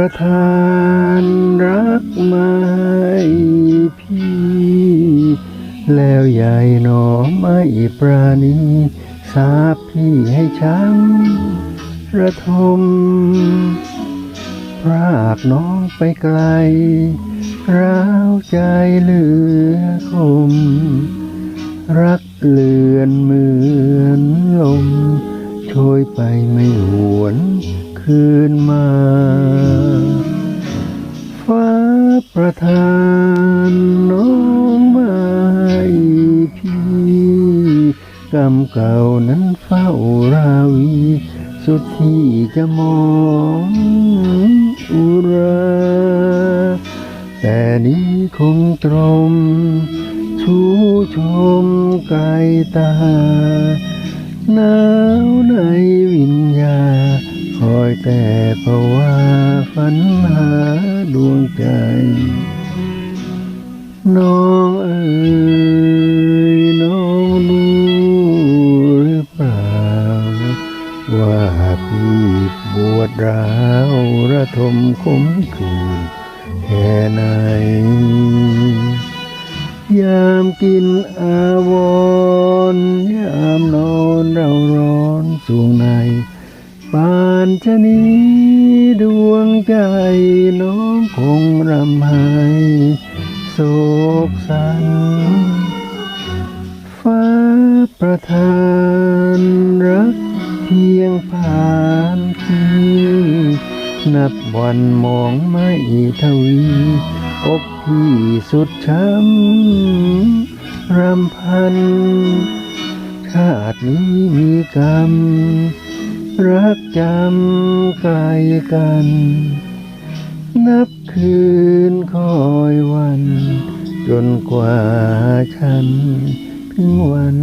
ประทานรักมาให้พี่ แล้วยายหนอไม่ปราณีสาบพี่ให้ช้ำระทมพรากน้องไปไกล ร้าวใจเหลือคม รักเลือนเหมือนลม โชยไปไม่หวน คืนมา ฟ้าประทานน้องมาให้พี่กรรมเก่านั้นเฝ้าราวี สุดที่จะมองอุรา แต่นี้คงตรม ชูชมไกลตาหนาวในวิญญา อยแต่ภาวาฝันหาดวงใจ น้องเอ๋ยน้องรู้หรือเปล่า ว่าพี่ปวดร้าวระทมขมคืนแค่ไหนยามกินอาวร ชะนี้ดวงใจน้องคงรำไห้โศกสัน ฟ้าประทานรักเพียงผ่านทีนับวันมองไม่ทวีอกพี่สุดช้ำรำพัน ชาตินี้มีกรรม รักจำไกลกัน นับคืนคอยวัน จนกว่าฉัน ถึงวัน